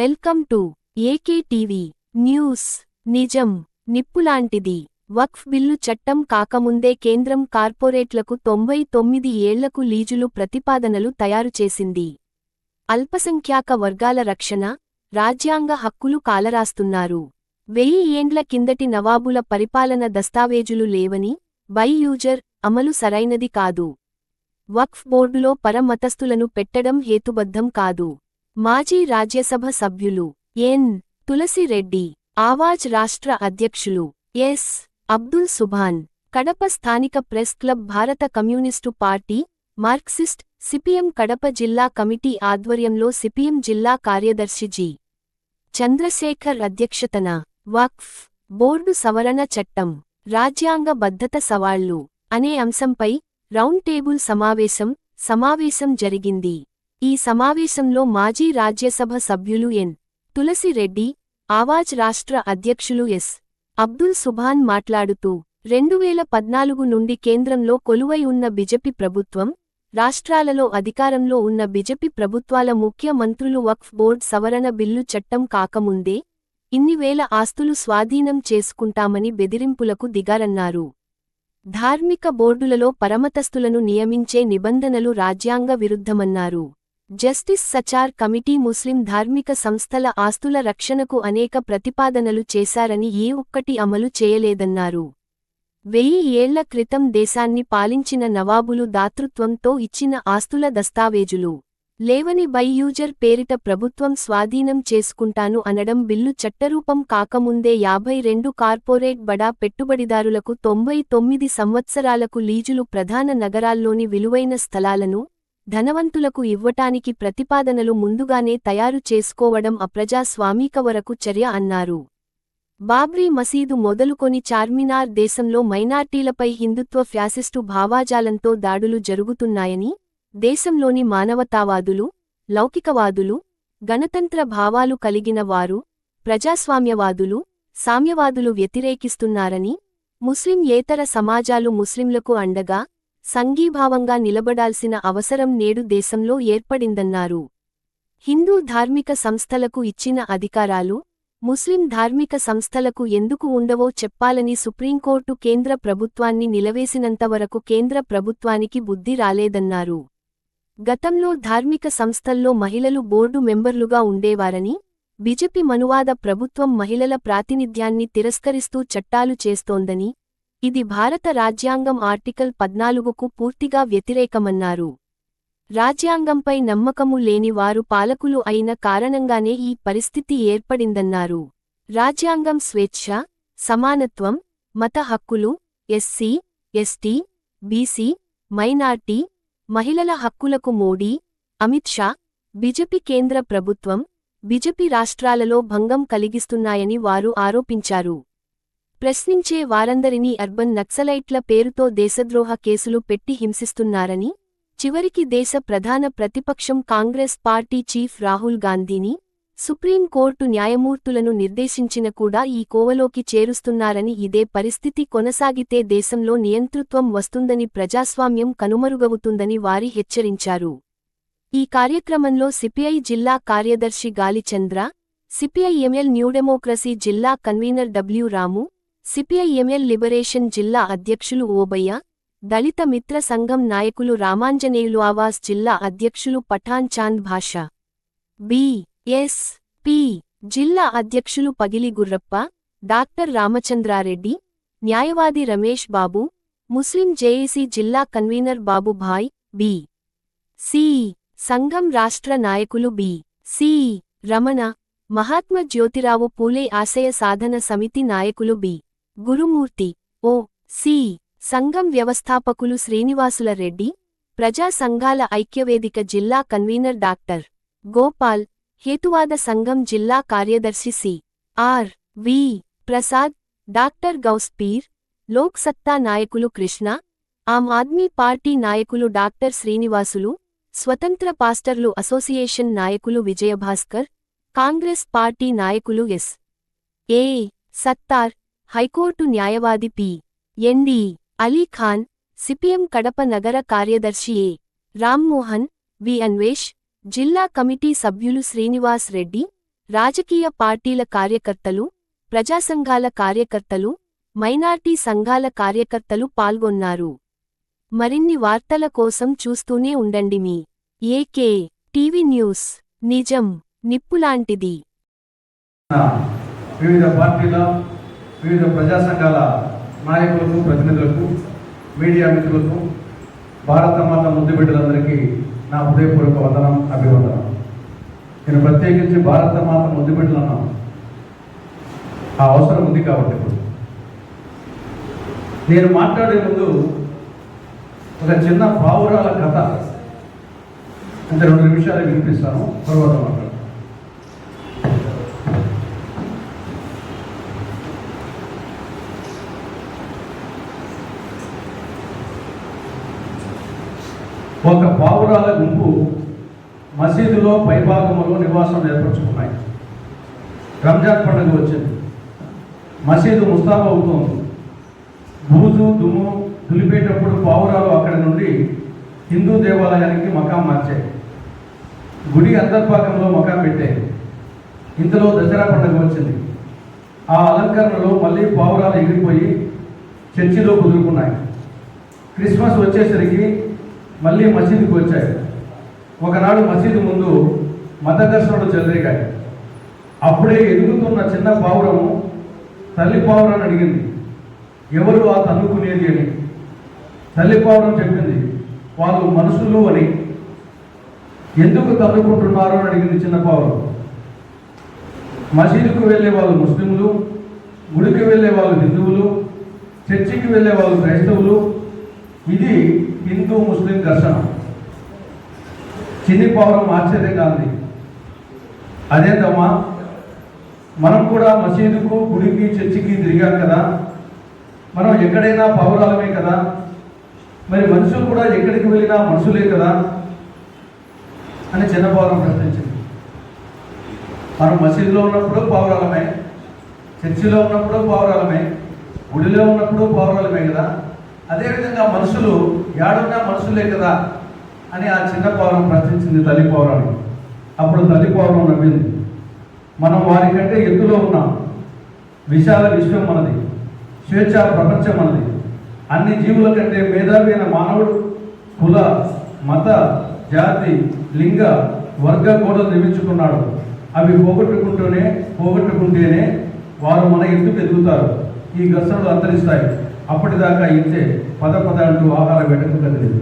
Welcome to AK TV news. నిజం నిప్పులాంటిది. వక్ఫ్ bill చట్టం కాకముందే కేంద్రం కార్పొరేట్లకు తొంభై తొమ్మిది ఏళ్ళకు లీజులు ప్రతిపాదనలు తయారు చేసింది. అల్పసంఖ్యాక వర్గాల రక్షణ రాజ్యాంగ హక్కులు కాలరాస్తున్నారు. వెయ్యి ఏండ్ల కిందటి నవాబుల పరిపాలన దస్తావేజులు లేవని బై యూజర్ అమలు సరైనది కాదు. వక్ఫ్ బోర్డులో పరమతస్థులను పెట్టడం హేతుబద్ధం కాదు. మాజీ రాజ్యసభ సభ్యులు ఎన్. తులసిరెడ్డి ఆవాజ్ రాష్ట్ర అధ్యక్షులు ఎస్. అబ్దుల్ సుభాన్ కడప స్థానిక ప్రెస్ క్లబ్ భారత communist party Marxist CPM Kadapa జిల్లా కమిటీ ఆధ్వర్యంలో సిపిఎం జిల్లా కార్యదర్శి జి. చంద్రశేఖర్ అధ్యక్షతన వక్ఫ్ బోర్డు సవరణ చట్టం రాజ్యాంగ బద్ధత సవాళ్ళు అనే అంశంపై రౌండ్ టేబుల్ సమావేశం సమావేశం జరిగింది. ఈ సమావేశంలో మాజీ రాజ్యసభ సభ్యులు ఎన్. తులసిరెడ్డి ఆవాజ్ రాష్ట్ర అధ్యక్షులు ఎస్. అబ్దుల్ సుభాన్ మాట్లాడుతూ రెండువేల పద్నాలుగు నుండి కేంద్రంలో కొలువై ఉన్న బిజెపి ప్రభుత్వం రాష్ట్రాలలో అధికారంలో ఉన్న బిజెపి ప్రభుత్వాల ముఖ్య మంత్రులు వక్ఫ్ బోర్డ్ సవరణ బిల్లు చట్టం కాకముందే ఇన్ని వేల ఆస్తులు స్వాధీనం చేసుకుంటామని బెదిరింపులకు దిగారన్నారు. ధార్మిక బోర్డులలో పరమతస్థులను నియమించే నిబంధనలు రాజ్యాంగ విరుద్ధమన్నారు. జస్టిస్ సచార్ కమిటీ ముస్లిం ధార్మిక సంస్థల ఆస్తుల రక్షణకు అనేక ప్రతిపాదనలు చేశారని ఏ ఒక్కటి అమలు చేయలేదన్నారు. వెయ్యి ఏళ్ళ క్రితం దేశాన్ని పాలించిన నవాబులు దాతృత్వంతో ఇచ్చిన ఆస్తుల దస్తావేజులు. లేవని బైయూజర్ పేరిట ప్రభుత్వం స్వాధీనం చేసుకుంటాను అనడం బిల్లు చట్టరూపం కాకముందే యాభై రెండు కార్పొరేట్ బడా పెట్టుబడిదారులకు తొంభై తొమ్మిది సంవత్సరాలకు లీజులు ప్రధాన నగరాల్లోని విలువైన స్థలాలను ధనవంతులకు ఇవ్వటానికి ప్రతిపాదనలు ముందుగానే తయారు చేసుకోవడం అప్రజాస్వామిక వరకు చర్య అన్నారు. బాబ్రీ మసీదు మొదలుకొని చార్మినార్ దేశంలో మైనార్టీలపై హిందుత్వ ఫ్యాసిస్టు భావాజాలంతో దాడులు జరుగుతున్నాయని దేశంలోని మానవతావాదులు లౌకికవాదులు గణతంత్ర భావాలు కలిగిన వారు ప్రజాస్వామ్యవాదులు సామ్యవాదులు వ్యతిరేకిస్తున్నారని ముస్లిం ఏతర సమాజాలు ముస్లింలకు అండగా సంఘీభావంగా నిలబడాల్సిన అవసరం నేడు దేశంలో ఏర్పడిందన్నారు. హిందూ ధార్మిక సంస్థలకు ఇచ్చిన అధికారాలు ముస్లిం ధార్మిక సంస్థలకు ఎందుకు ఉండవో చెప్పాలని సుప్రీంకోర్టు కేంద్ర ప్రభుత్వాన్ని నిలవేసినంతవరకు కేంద్ర ప్రభుత్వానికి బుద్ధి రాలేదన్నారు. గతంలో ధార్మిక సంస్థల్లో మహిళలు బోర్డు మెంబర్లుగా ఉండేవారని బిజెపి మనువాద ప్రభుత్వం మహిళల ప్రాతినిధ్యాన్ని తిరస్కరిస్తూ చట్టాలు చేస్తోందని ఇది భారత రాజ్యాంగం ఆర్టికల్ పద్నాలుగుకు పూర్తిగా వ్యతిరేకమన్నారు. రాజ్యాంగంపై నమ్మకము లేని వారు పాలకులు అయిన కారణంగానే ఈ పరిస్థితి ఏర్పడిందన్నారు. రాజ్యాంగం స్వేచ్ఛ సమానత్వం మత హక్కులు ఎస్సీ ఎస్టీ బీసీ మైనార్టీ మహిళల హక్కులకు మోడీ అమిత్ షా బిజెపి కేంద్ర ప్రభుత్వం బిజెపి రాష్ట్రాలలో భంగం కలిగిస్తున్నాయని వారు ఆరోపించారు. ప్రశ్నించే వారందరినీ అర్బన్ నక్సలైట్ల పేరుతో దేశద్రోహ కేసులు పెట్టి హింసిస్తున్నారని చివరికి దేశ ప్రధాన ప్రతిపక్షం కాంగ్రెస్ పార్టీ చీఫ్ రాహుల్ గాంధీని సుప్రీంకోర్టు న్యాయమూర్తులను నిర్దేశించిన కూడా ఈ కోవలోకి చేరుస్తున్నారని ఇదే పరిస్థితి కొనసాగితే దేశంలో నియంతృత్వం వస్తుందని ప్రజాస్వామ్యం కనుమరుగవుతుందని వారి హెచ్చరించారు. ఈ కార్యక్రమంలో సిపిఐ జిల్లా కార్యదర్శి Gali Chandra CPI ML new democracy జిల్లా convener W Ramu CPI ML liberation జిల్లా అధ్యక్షులు ఓబయ్య దళిత మిత్ర సంఘం నాయకులు రామాంజనేయులు ఆవాస్ జిల్లా అధ్యక్షులు Pathan Chand Basha. B. S. P. జిల్లా అధ్యక్షులు పగిలి గుర్రప్ప డాక్టర్ రామచంద్రారెడ్డి న్యాయవాది రమేష్ బాబు ముస్లిం జేఏసీ జిల్లా కన్వీనర్ బాబుభాయ్ బి. సి. సంఘం రాష్ట్ర నాయకులు బి. సి. రమణ మహాత్మ జ్యోతిరావు పూలే ఆశయ సాధన సమితి నాయకులు బి. గురుమూర్తి ఓ సి సంఘం వ్యవస్థాపకులు శ్రీనివాసుల రెడ్డి ప్రజా సంఘాల ఐక్యవేదిక జిల్లా కన్వీనర్ డాక్టర్ గోపాల్ హేతువాద సంఘం జిల్లా కార్యదర్శి C. R. V. Prasad doctor Gouspeer Loksatta నాయకులు కృష్ణ ఆమ్ ఆద్మీ పార్టీ నాయకులు డాక్టర్ శ్రీనివాసులు స్వతంత్ర పాస్టర్లు అసోసియేషన్ నాయకులు విజయభాస్కర్ కాంగ్రెస్ పార్టీ నాయకులు S. A. Sattar high court న్యాయవాది P. ND Ali Khan CPM Kadapa నగర కార్యదర్శి ఏ. రామ్మోహన్ వి. అన్వేష్ జిల్లా కమిటీ సభ్యులు శ్రీనివాస్ రెడ్డి రాజకీయ పార్టీల కార్యకర్తలు ప్రజాసంఘాల కార్యకర్తలు మైనార్టీ సంఘాల కార్యకర్తలు పాల్గొన్నారు. మరిన్ని వార్తల కోసం చూస్తూనే ఉండండి మీ ఏకే టీవీ న్యూస్. నిజం నిప్పులాంటిది. వివిధ పార్టీల వివిధ ప్రజా సంఘాల నాయకులకు ప్రతినిధులకు మీడియా మిత్రులకు భారత మాత ముద్దు బిడ్డలందరికీ నా హృదయపూర్వక వందనం అభివందనం. నేను ప్రత్యేకించి భారత మాత ముద్దు బిడ్డలు ఆ అవసరం ఉంది కాబట్టి నేను మాట్లాడే ముందు ఒక చిన్న పావురాల కథ. అంటే రెండు నిమిషాలు వినిపిస్తాను తర్వాత మాట్లాడతాను. ఒక పావురాల గుంపు మసీదులో పైభాగంలో నివాసం ఏర్పరచుకున్నాయి. రంజాన్ పండుగ వచ్చింది. మసీదు ముస్తాబ్ అవుతోంది. బూజు దుమ్ము దులిపేటప్పుడు పావురాలు అక్కడి నుండి హిందూ దేవాలయానికి మకాం మార్చాయి. గుడి అంతర్భాగంలో మకాం పెట్టాయి. ఇంతలో దసరా పండుగ వచ్చింది. ఆ అలంకరణలో మళ్ళీ పావురాలు ఎగిరిపోయి చర్చిలో కుదురుకున్నాయి. క్రిస్మస్ వచ్చేసరికి మళ్ళీ మసీదుకి వచ్చాయి ఒకనాడు మసీదు ముందు మత దర్శనాలు చెలరేగాయి అప్పుడే ఎదుగుతున్న చిన్న పావురము తల్లి పావురాన్ని అడిగింది ఎవరు ఆ తన్నుకునేది అని? తల్లి పావురం చెప్పింది వాళ్ళు మనుషులు అని. ఎందుకు తన్నుకుంటున్నారు? అని అడిగింది చిన్న పావురం. మసీదుకు వెళ్ళే వాళ్ళు ముస్లింలు గుడికి వెళ్ళే వాళ్ళు హిందువులు చర్చికి వెళ్ళే వాళ్ళు క్రైస్తవులు ఇది హిందూ ముస్లిం ఘర్షణ. చిన్ని ఆశ్చర్యం కాదు అదే అదేంటమ్మా మనం కూడా మసీదుకు గుడికి చర్చికి తిరిగాం కదా. మనం ఎక్కడైనా పౌరాలమే కదా. మరి మనుషులు కూడా ఎక్కడికి వెళ్ళినా మనుషులే కదా అని చిన్న ప్రశ్నించింది. మనం మసీదులో ఉన్నప్పుడు పౌరాలమే చర్చిలో ఉన్నప్పుడు పౌరాలమే గుడిలో ఉన్నప్పుడు పౌరాలమే కదా. అదేవిధంగా మనుషులు ఏడున్నా మనుషులే కదా అని ఆ చిన్న పౌరం ప్రశ్నించింది తల్లి పౌరాన్ని అప్పుడు తల్లి పౌరం నవ్వింది. మనం వారికంటే ఎత్తులో ఉన్నాం. విశాల విశ్వం మనది. స్వేచ్ఛ ప్రపంచం మనది. అన్ని జీవుల కంటే మేధావైన మానవుడు కుల మత జాతి లింగ వర్గ గోడలు నిర్మించుకున్నాడు. అవి పోగొట్టుకుంటూనే పోగొట్టుకుంటేనే వారు మన ఎత్తుకు ఎదుగుతారు. ఈ ఘర్షణలు అంతరిస్తాయి. అప్పటిదాకా ఇచ్చే పద పద అంటూ ఆహార వెంటకు కదిలేదు